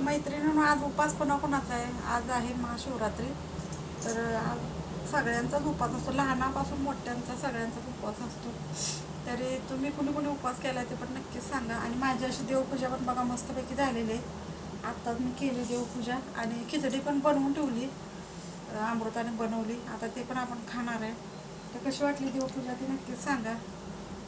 मैत्रिणीनं आज उपास कोणाकोणाचा आहे? आज आहे महाशिवरात्री. तर आज सगळ्यांचाच उपास असतो. लहानापासून मोठ्यांचा सगळ्यांचाच उपवास असतो. तरी तुम्ही कुणी कुणी उपवास केला ते पण नक्कीच सांगा. आणि माझी अशी देवपूजा पण बघा मस्तपैकी झालेली आहे. आत्ताच मी केली देवपूजा आणि खिचडी पण बनवून ठेवली. अमृताने बनवली. आता ते पण आपण खाणार आहे. तर कशी वाटली देवपूजा ती नक्कीच सांगा.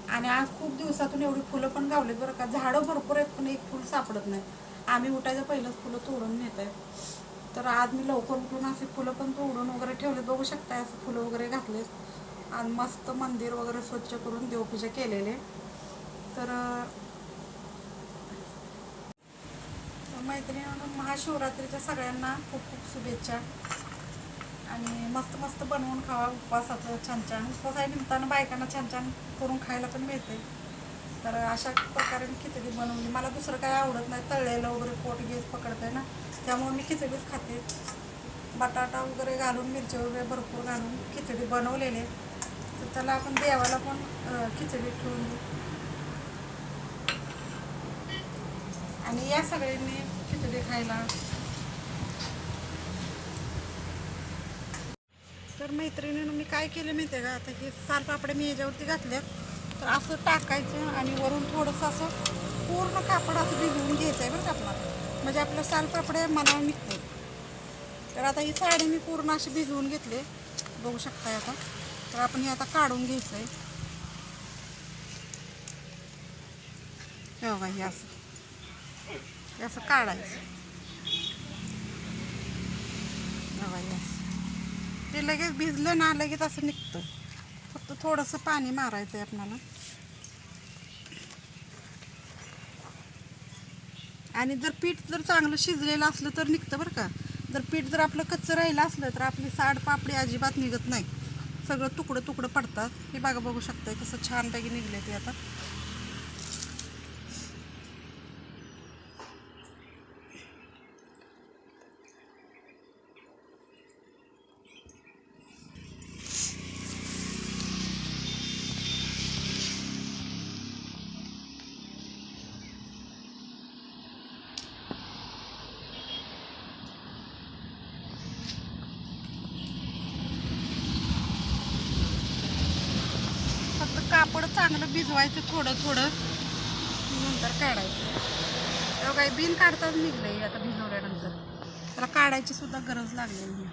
आणि आज खूप दिवसातून एवढी फुलं पण गावली बरं का. झाडं भरपूर आहेत पण एक फुल सापडत नाही. आम्ही उठायचं पहिलंच फुलं तोडून नेत आहे तर आज मी लवकर उठून असे फुलं पण तोडून वगैरे ठेवले बघू शकताय असं फुलं वगैरे घातले आणि मस्त मंदिर वगैरे स्वच्छ करून देवपूजा केलेले. तर मैत्रिणी महाशिवरात्रीच्या सगळ्यांना खूप खूप शुभेच्छा. आणि मस्त मस्त बनवून खावा. उपवासाचं छान छान. उपवास आहे निमित्तानं बायकांना छान छान करून खायला पण मिळते तर अशा प्रकारे मी खिचडी बनवली. मला दुसरं काही आवडत नाही. तळलेलं वगैरे पोट गेस पकडतंय ना त्यामुळे मी खिचडीच खाते. बटाटा वगैरे घालून मिरची वगैरे भरपूर घालून खिचडी बनवलेली तर त्याला आपण देवाला पण खिचडी ठेवून देऊ. आणि या सगळ्यांनी खिचडी खायला. तर मैत्रिणीनं मी काय केलं माहिती आहे का? आता हे सालपापड्या मी याच्यावरती घातल्या तर असं टाकायचं आणि वरून थोडंसं असं पूर्ण कापड असं भिजवून घ्यायचं आहे बरं का आपल्याला. म्हणजे आपलं सालपापड्या मनावर निघते तर आता ही साडी मी पूर्ण अशी भिजवून घेतली बघू शकताय आता. तर आपण हे आता काढून घ्यायचं आहे. तेव्हा हे असं. हे असं काढायचं. हे हे असं. ते लगेच भिजलं ना लगेच असं निघतं फक्त थोडंसं पाणी मारायचं आहे आपल्याला. आणि जर पीठ जर चांगलं शिजलेलं असलं तर निघतं बरं का. जर पीठ जर आपलं कच्चं राहिलं असलं तर आपली साड पापडी अजिबात निघत नाही. सगळं तुकडं तुकडं पडतात. हे बघा बघू शकताय कसं छानपैकी निघले ते आता. फक्त कापड चांगलं भिजवायचं थोडं थोडं. नंतर काढायचं. तेव्हा काही बिन काढताच निघलंय आता भिजवल्यानंतर. त्याला काढायची सुद्धा गरज लागली नाही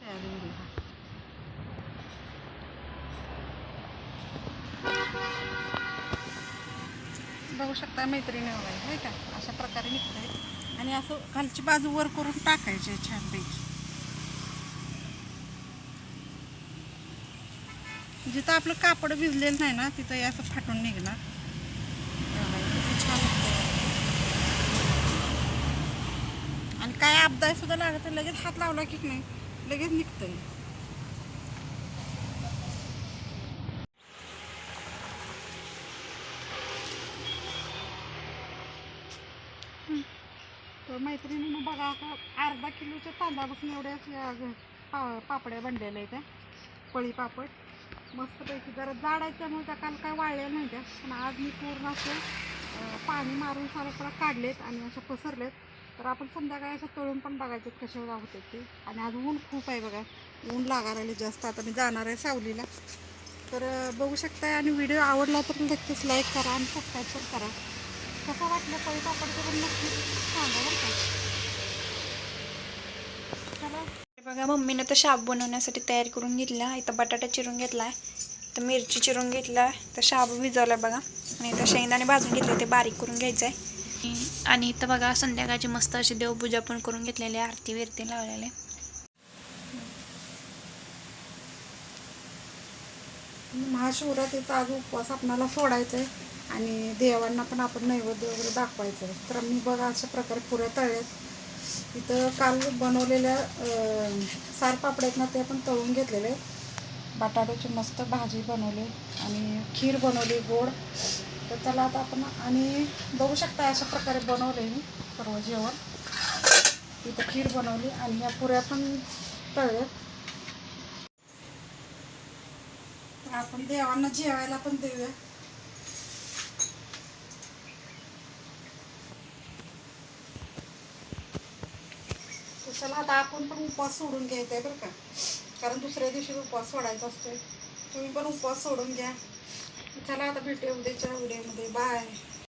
तयारी होईल. बघू शकता मैत्रिणी वगैरे आहे का? अशा प्रकारे निघतंय. आणि असं खालची बाजू वर करून टाकायचे छानपैकी. जिथं आपलं कापड भिजलेलं नाही ना तिथं असं फाटून निघणार. छान आणि काय अपदाय सुद्धा लागत नाही, लगेच हात लावला की नाही लगेच निघतंय. तर मैत्रिणीनं बघा आता अर्धा किलोच्या तांदळापासून एवढ्या पा पापड्या बनलेल्या आहेत. त्या पळी पापड. मस्तपैकी. जरा जाड आहेत त्यामुळे त्या काल काय वाळल्या नाही त्या पण आज मी पूर्ण असे पाणी मारून सारा काढलेत आणि अशा पसरलेत. तर आपण संध्याकाळी असं तळून पण बघायचं कसे होते ते. आणि आज ऊन खूप आहे बघा. ऊन लागायला जास्त. आता मी जाणार आहे सावलीला. तर बघू शकताय आणि व्हिडिओ आवडला तर नक्कीच लाईक करा आणि सबस्क्राईब पण करा. कसं वाटलं पळी पापड करून नक्की सांगा बरं का. चला. बघा मम्मीनं तर शाब बनवण्यासाठी तयारी करून घेतला इथं बटाटा चिरून घेतला आहे तर मिरची चिरून घेतला तर शाप भिजवला बघा. आणि इथं शेंगदाणे भाजून घेतले ते बारीक करून घ्यायचं आहे आणि इथं बघा संध्याकाळची मस्त अशी देवपूजा पण करून घेतलेली आहे. आरती विरती लावलेली. महाशिवरात्रीचा आज उपवास आपणाला सोडायचा आहे आणि देवांना पण आपण नैवेद्य वगैरे दाखवायचं. तर मी बघा अशा प्रकारे पुऱ्या तळल्यात इथं काल बनवलेल्या सार सारपापड्या आहेत ना ते आपण तळून घेतलेले. बटाट्याची मस्त भाजी बनवली आणि खीर बनवली गोड. तर त्याला आता आपण आणि बघू शकता अशा प्रकारे बनवले मी. सर्व जेवण. इथं खीर बनवली आणि या पुऱ्या पण तळल्यात आपण देवांना जेवायला पण देऊया. चला आता आपण पण उपवास सोडून घ्यायचा आहे बरं का. कारण दुसऱ्या दिवशी उपवास सोडायचा असतोय. तुम्ही पण उपवास सोडून घ्या. चला आता भेटूया उद्याच्या व्हिडिओमध्ये. बाय